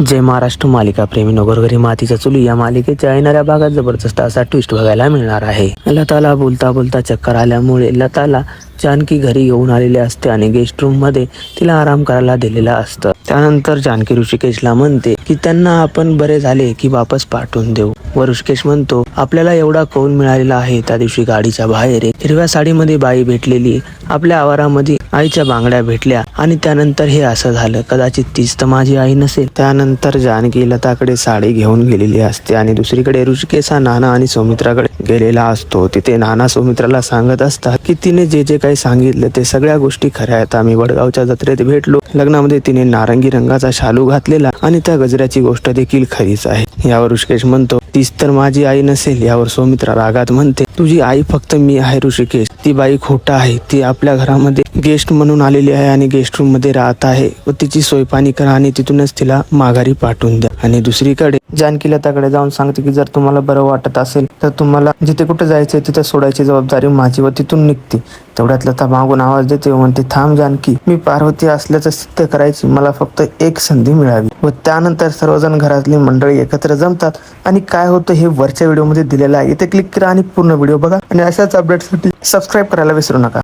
जय महाराष्ट्र मालिका प्रेमी नगरघरी मातीच्या चुली या मालिकेच्या येणाऱ्या भागात जबरदस्त असा ट्विस्ट बघायला मिळणार आहे. लताला बोलता बोलता चक्कर आल्यामुळे लताला जानकी घरी येऊन आलेली असते आणि गेस्ट रूममध्ये तिला आराम करायला दिलेला असतं. त्यानंतर जानकी ऋषिकेशला म्हणते की त्यांना आपण बरे झाले की वापस पाठवून देऊ. व ऋषिकेश म्हणतो आपल्याला एवढा कौल मिळालेला आहे त्या दिवशी गाडीच्या बाहेर हिरव्या साडीमध्ये बाई भेटलेली आपल्या आवारामध्ये आईच्या बांगड्या भेटल्या आणि त्यानंतर हे असं झालं. कदाचित तीच तर माझी आई नसेल. त्यानंतर जानकी लताकडे साडी घेऊन गेलेली असते आणि दुसरीकडे ऋषिकेश हा नाना आणि सौमित्राकडे गेलेला असतो. तिथे नाना सौमित्राला सांगत असतात की तिने जे जे काही सांगितलं ते सगळ्या गोष्टी खऱ्या आहेत. आम्ही वडगावच्या जत्रेत भेटलो. लग्नामध्ये तिने नारंगी रंगाचा शालू घातलेला आणि त्या गजऱ्याची गोष्ट देखील खरीच आहे. यावर ऋषिकेश म्हणतो तीच तर माझी आई नसेल. यावर सौमित्रा रागात म्हणते तुझी आई फक्त मी आहे ऋषिकेश. ती बाई खोटा आहे ती आपल्या घरामध्ये गेस्ट म्हणून आलेली आहे आणि गेस्ट रूममध्ये राहत आहे. व तिची सोय पाणी करा आणि तिथूनच तिला माघारी पाठवून द्या. आणि दुसरीकडे जानकी लताकडे जाऊन सांगते की जर तुम्हाला बरं वाटत असेल तर तुम्हाला जिथे कुठे जायचंय तिथे सोडायची जबाबदारी माझी व तिथून निघते. तेवढ्यात लता मागून आवाज देते म्हणते थांब जानकी मी पार्वती असल्याचं सिद्ध करायची. मला फक्त एक संधी मिळावी. व त्यानंतर सर्वजण घरातली मंडळी एकत्र जमतात. आणि काय होतं हे वरच्या व्हिडिओमध्ये दिलेलं आहे. इथे क्लिक करा आणि पूर्ण व्हिडिओ बघा. आणि अशाच अपडेटसाठी सबस्क्राईब करायला विसरू नका.